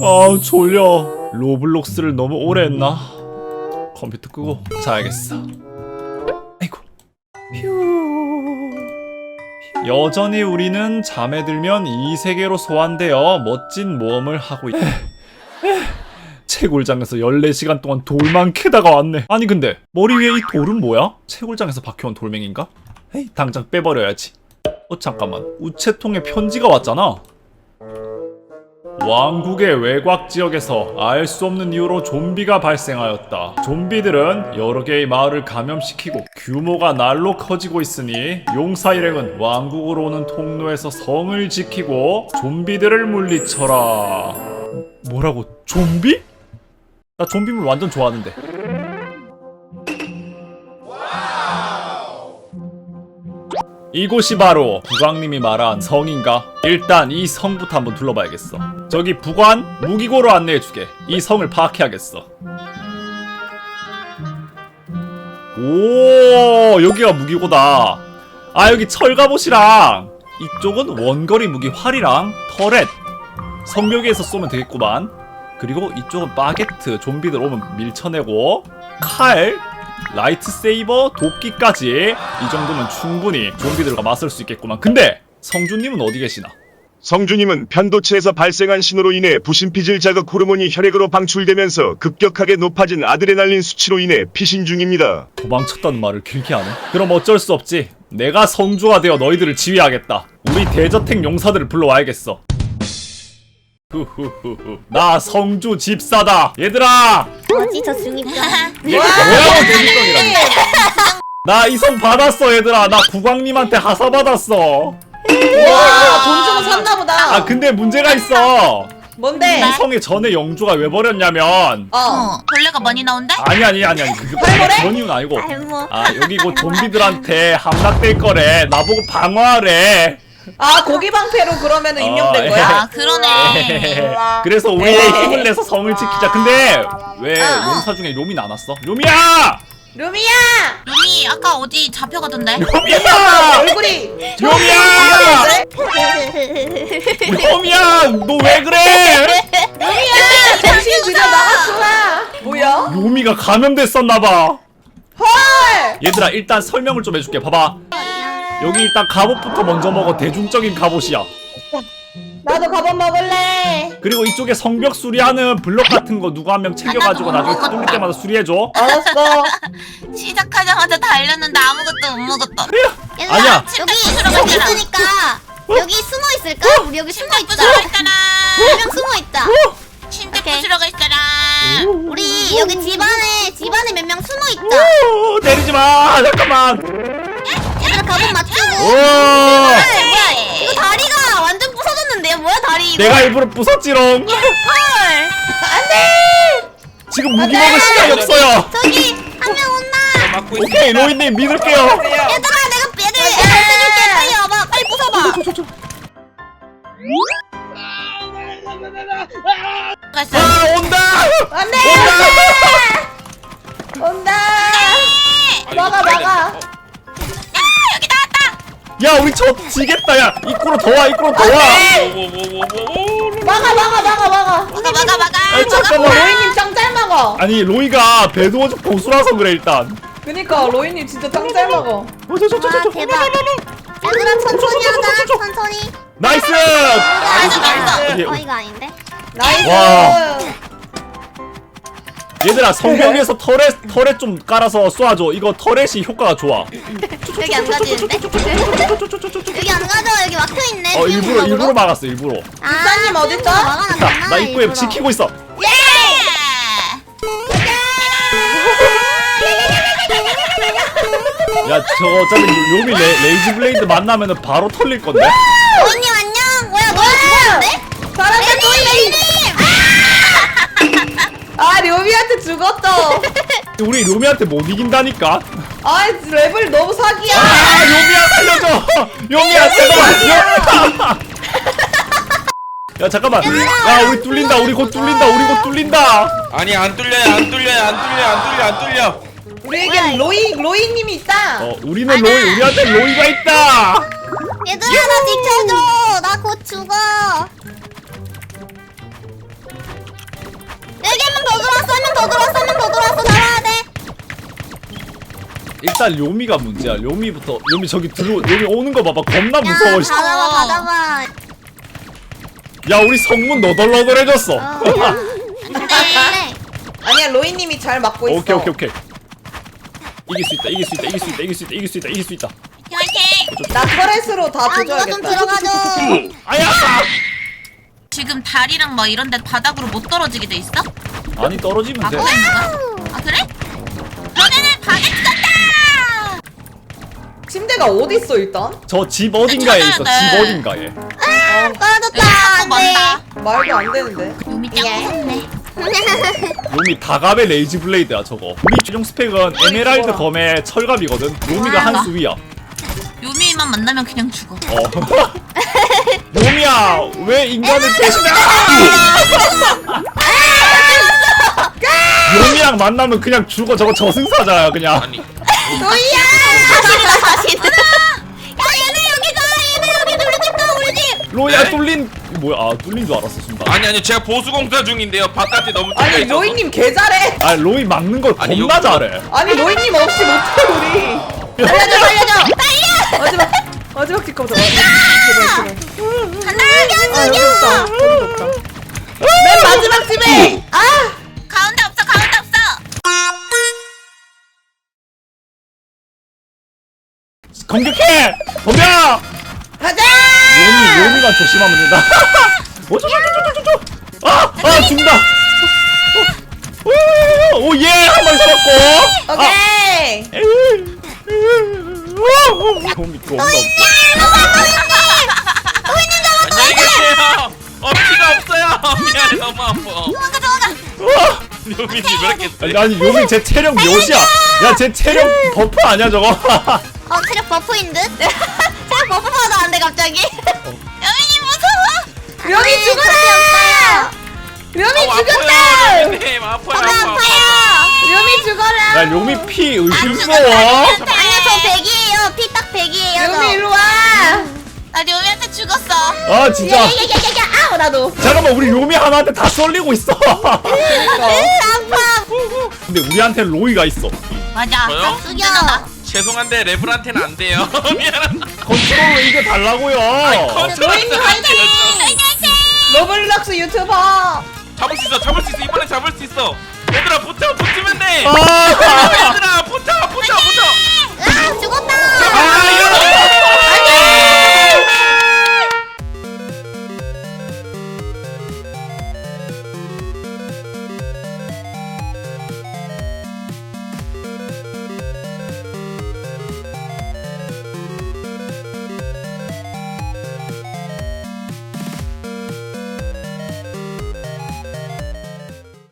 아 졸려. 로블록스를 너무 오래 했나? 컴퓨터 끄고 자야겠어. 아이고. 휴. 여전히 우리는 잠에 들면 이 세계로 소환되어 멋진 모험을 하고 있다. 채굴장에서 14시간 동안 돌만 캐다가 왔네. 아니 근데 머리 위에 이 돌은 뭐야? 채굴장에서 박혀온 돌멩인가? 에이 당장 빼버려야지. 어 잠깐만. 우체통에 편지가 왔잖아 왕국의 외곽 지역에서 알 수 없는 이유로 좀비가 발생하였다. 좀비들은 여러 개의 마을을 감염시키고 규모가 날로 커지고 있으니 용사 일행은 왕국으로 오는 통로에서 성을 지키고 좀비들을 물리쳐라. 뭐라고? 좀비? 나 좀비물 완전 좋아하는데. 이곳이 바로 부광님이 말한 성인가? 일단 이 성부터 한번 둘러봐야겠어. 저기 부관 무기고로 안내해주게. 이 성을 파악해야겠어. 오 여기가 무기고다. 아 여기 철갑옷이랑 이쪽은 원거리 무기 활이랑 터렛 성묘기에서 쏘면 되겠구만. 그리고 이쪽은 바게트 좀비들 오면 밀쳐내고 칼 라이트 세이버 도끼까지 이 정도면 충분히 좀비들과 맞설 수 있겠구만. 근데 성주님은 어디 계시나? 성주님은 편도체에서 발생한 신호로 인해 부신피질 자극 호르몬이 혈액으로 방출되면서 급격하게 높아진 아드레날린 수치로 인해 피신 중입니다. 도망쳤다는 말을 길게 하네. 그럼 어쩔 수 없지. 내가 성주가 되어 너희들을 지휘하겠다. 우리 대저택 용사들을 불러와야겠어. 후후후후. 나 성주 집사다. 얘들아. 뭐지 저 중입니다. 얘 뭐라고 중성이란나이 성 받았어 얘들아. 나 국왕님한테 하사 받았어. 와, 돈 주고 샀나 보다. 아 근데 문제가 있어. 뭔데? 이 성에 전에 영주가 왜 버렸냐면 어. 어, 벌레가 많이 나온대? 아니 아니 아니 아니 그게? 그런 이유는 아니고 알모. 아 여기 곧 좀비들한테 함락될 거래 나보고 방어하래 아, 고기 방패로 그러면은 임명된 어, 거야? 아, 그러네. 그래서 우리 힘을 내서 성을 지키자 근데 왜 용사 중에 안 왔어? 료미야! 루미야! 루미 아까 어디 잡혀가던데? 료미야! 얼굴이 료미야! 료미야! 너 왜 그래? 루미야! 정신 들여 나갔구나. 뭐야? 료미가 감염됐었나봐 헐! 얘들아 일단 설명을 좀 해줄게 봐봐 여기 일단 갑옷부터 먼저 먹어 대중적인 갑옷이야 나도 가본 먹을래. 그리고 이쪽에 성벽 수리하는 블럭 같은 거 누구 한명 챙겨가지고 나중에 뚫릴 때마다 수리해줘 알았어. 시작하자마자 달렸는데 아무것도 못 먹었다. 아니야. 부수러 여기 갔잖아. 있으니까 여기 숨어 있을까? 우리 여기 숨어 침대. 부수러 있잖아. 한명 숨어 있다. 침대 오케이. 부수러 가 있잖아. 우리 여기 집안에 집안에 몇 명 숨어 있다. 오, 내리지 마 잠깐만 가본 맞추고. 오 뭐야? 이거 다리가 완전 부서졌는데요? 뭐야 다리 이거? 내가 일부러 부쉈지롱 헐. 지금 무기 먹을 시간이 없어요 저기 한 명 온다. 오케이 로이님 믿을게요 얘들아 내가 얘들 살려줄게. 빨리 와봐. 빨리 부숴봐. 갔어. 아 온다 야 우리 저 지겠다 야 입구로 더와 입구로 더와 막아, 막아, 막아, 막아. 막아 막아 막아. 아, 잠깐만 로이님 짱 잘 막아. 아니 로이가 배도어적 고수라서 그래 일단 그니까 로이님 진짜 짱 잘 막아. 어, 저, 저, 저, 저, 와 저. 대박. 얘들아 천천히 하자. 천천히. 나이스 나이스 나이스. 오케이, 어 이거 아닌데? 나이스. 와. 얘들아 성벽에서 터렛 터렛 좀 깔아서 쏴줘 이거 터렛이 효과가 좋아 여기 안 가지는데? 여기 안 가져. 여기 막혀 있네. 어 일부러 일부러 막았어 일부러 집사님 어딨어? 막아놨잖아. 나 입구에 일부러. 지키고 있어 야 저거 어차피 요미 레, 레이지 블레이드 만나면은 바로 털릴 건데 언니 안녕. 뭐야 너야 죽었는데? 사람들 로이님! 아, 료미한테 죽었어. 우리 요미한테 못 이긴다니까. 아, 레벨 너무 사기야. 아 요미야 살려줘. 요미야 제발. 요미야. 야 잠깐만. 야 우리 뚫린다. 우리 곧 뚫린다. 우리 곧 뚫린다. 아니 안 뚫려요. 안 뚫려요. 안 뚫려 안 뚫려. 안 뚫려. 우리에겐 로이, 로이님이 있다. 어 우리는 로이 우리한테 로이가 있다. 얘들아 나 지켜줘. 나 곧 죽어. 더 들어왔어 한 명 더 들어왔어 잡아야 돼 일단 료미가 문제야. 료미부터 료미 저기 들어 료미 오는 거 봐봐. 겁나 야, 무서워. 다 잡아 다 잡아 야 우리 성문 너덜너덜해졌어. 어, 야. 네. 아니야 로이님이 잘 막고 있어 오케이 오케이 오케이. 이길 수 있다. 이길 수 있다. 이길 수 있다. 이길 수 있다. 이길 수 있다. 이길 수 있다. 화이팅! 나 터렛으로 다 아 누가 좀 조져야겠다 들어가줘 아야! 지금 다리랑 뭐 이런 데 바닥으로 못 떨어지게 돼 있어? 아니 떨어지면 돼. 막고 있는 거야? 아 그래? 너네는 간다! 침대가 어디 있어 일단? 저 집 어딘가에 있어. 집 찾아야 돼. 어딘가에. 아 떨어졌다 안돼 말도 안 되는데 요미 짱 예. 무섭네 롬이 다갑의 레이지 블레이드야 저거. 우리 최종 스펙은 에메랄드. 검의 철갑이거든. 롬이가 한 수위야. 요미만 만나면 그냥 죽어 어. 롬이야 왜 인간을 배신해? 롬이랑 만나면 그냥 죽어. 저거 저승사자야 그냥. 아니. 로이야! 사실이다 사실 야 얘네 여기 가! 얘네 여기 우리 집가 우리 집? 로야 네? 뚫린 뭐야 아 뚫린 줄 알았어 순간. 아니 아니 제가 보수 공사 중인데요. 바깥에 너무 뚫려 아니 있어서. 로이님 개 잘해! 아 로이 막는 거 아니, 겁나 여기- 잘해. 아니 로이님 없이 못해 우리. 살려줘 살려줘! 달려 마지막 마지막 제발 제발 간다 아 죽여 없다 맨 마지막 집에 아 가운데 없어 가운데 없어 공격해! 덤벼! 가자 로미 로미만 조심하면 된다. 오 저 저 저 저 저 저. 아! 아 죽는다. 오예한 마리 잡았고. 오케이 로미 또. 안녕 너무 아파 도망가 도망가. 아! 료민이 왜 이렇게 세? 아니, 아니 요미 제 체력 몇이야? 야 제 체력 버프 아니야 저거? 어 체력 버프인 듯? 체력 버프 받아 안돼 갑자기? 여민이 무서워! 료미 죽어라 료미 어, 죽었다! 아파요 료민님 아파요 저도 아파 아파요! 료미 죽어라! 야 요미 피 의심스러워. 아니야 저 100이에요. 피 딱 100이에요 료미 일로 와 나 요미한테 죽었어. 아 진짜. 야야야야야 아우 나도. 잠깐만 우리 요미 하나한테 다 쏠리고 있어. 근데 우리한테 로이가 있어. 맞아. 저요? 딱 순진하다 죄송한데 레블한테는 안 돼요. 미안합니다 컨트롤로 이겨 달라고요. 컨트롤 화이팅! 로블록스 유튜버! 잡을 수 있어 잡을 수 있어. 이번에 잡을 수 있어. 얘들아 붙어 붙으면 돼. 아! 얘들아 붙어 붙어 붙어. 아 죽었다! 아!